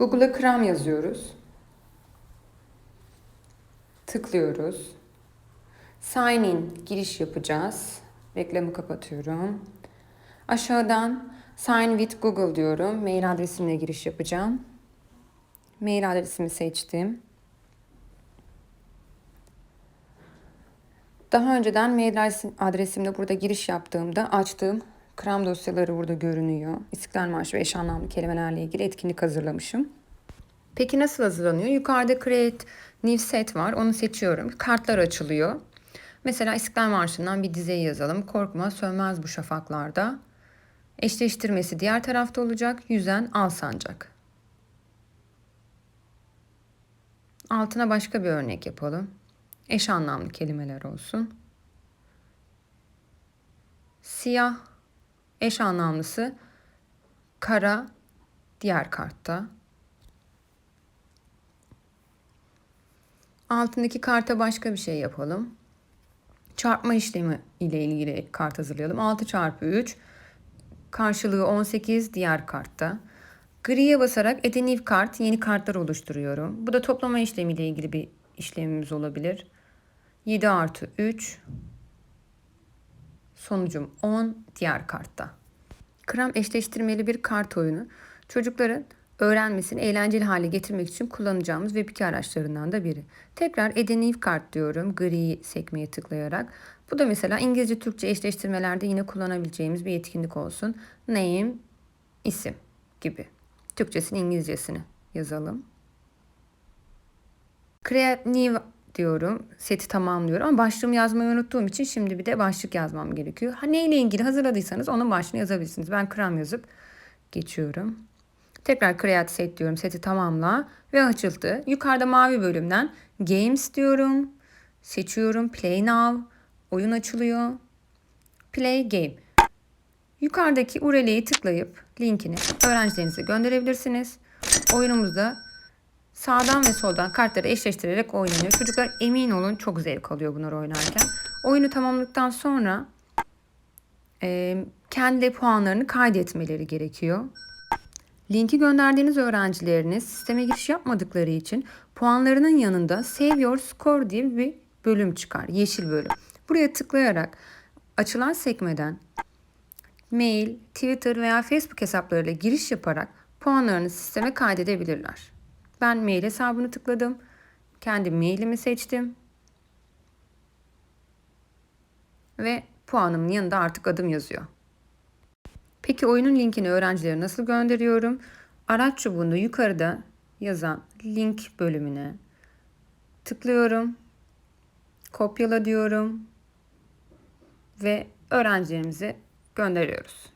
Google'a Kram yazıyoruz. Tıklıyoruz. Sign in giriş yapacağız. Reklamı kapatıyorum. Aşağıdan Sign with Google diyorum. Mail adresimle giriş yapacağım. Mail adresimi seçtim. Daha önceden mail adresi- adresimle burada giriş yaptığımda açtığım kram dosyaları burada görünüyor. İstiklal Marşı ve eş anlamlı kelimelerle ilgili etkinlik hazırlamışım. Peki nasıl hazırlanıyor? Yukarıda Create New Set var. Onu seçiyorum. Kartlar açılıyor. Mesela İstiklal Marşı'ndan bir dizeyi yazalım. Korkma sönmez bu şafaklarda. Eşleştirmesi diğer tarafta olacak. Yüzen al sancak. Altına başka bir örnek yapalım. Eş anlamlı kelimeler olsun. Siyah eş anlamlısı kara diğer kartta. Altındaki karta başka bir şey yapalım. Çarpma işlemi ile ilgili kart hazırlayalım. 6 çarpı 3 karşılığı 18 diğer kartta. Gri'ye basarak New kart yeni kartlar oluşturuyorum. Bu da toplama işlemi ile ilgili bir işlemimiz olabilir. 7 artı 3 sonucum 10 diğer kartta. Kram eşleştirmeli bir kart oyunu. Çocukların öğrenmesini eğlenceli hale getirmek için kullanacağımız Web2 araçlarından da biri. Tekrar New Kart diyorum gri sekmeye tıklayarak. Bu da mesela İngilizce Türkçe eşleştirmelerde yine kullanabileceğimiz bir etkinlik olsun. Name, isim gibi. Türkçesini İngilizcesini yazalım. Create New diyorum. Seti tamamlıyorum ama başlığımı yazmayı unuttuğum için şimdi bir de başlık yazmam gerekiyor. Ha, neyle ilgili hazırladıysanız onun başlığını yazabilirsiniz. Ben kram yazıp geçiyorum. Tekrar create set diyorum. Seti tamamla ve açıldı. Yukarıda mavi bölümden games diyorum. Seçiyorum. Play now. Oyun açılıyor. Play game. Yukarıdaki URL'yi tıklayıp linkini öğrencilerinize gönderebilirsiniz. Oyunumuzda sağdan ve soldan kartları eşleştirerek oynanıyor. Çocuklar emin olun çok zevk alıyor bunları oynarken. Oyunu tamamladıktan sonra e, kendi puanlarını kaydetmeleri gerekiyor. Linki gönderdiğiniz öğrencileriniz sisteme giriş yapmadıkları için puanlarının yanında Save Your Score diye bir bölüm çıkar. Yeşil bölüm. Buraya tıklayarak açılan sekmeden mail, Twitter veya Facebook hesaplarıyla giriş yaparak puanlarını sisteme kaydedebilirler. Ben mail hesabını tıkladım. Kendi mailimi seçtim. Ve puanımın yanında artık adım yazıyor. Peki oyunun linkini öğrencilere nasıl gönderiyorum? Araç çubuğunda yukarıda yazan link bölümüne tıklıyorum. Kopyala diyorum ve öğrencilerimize gönderiyoruz.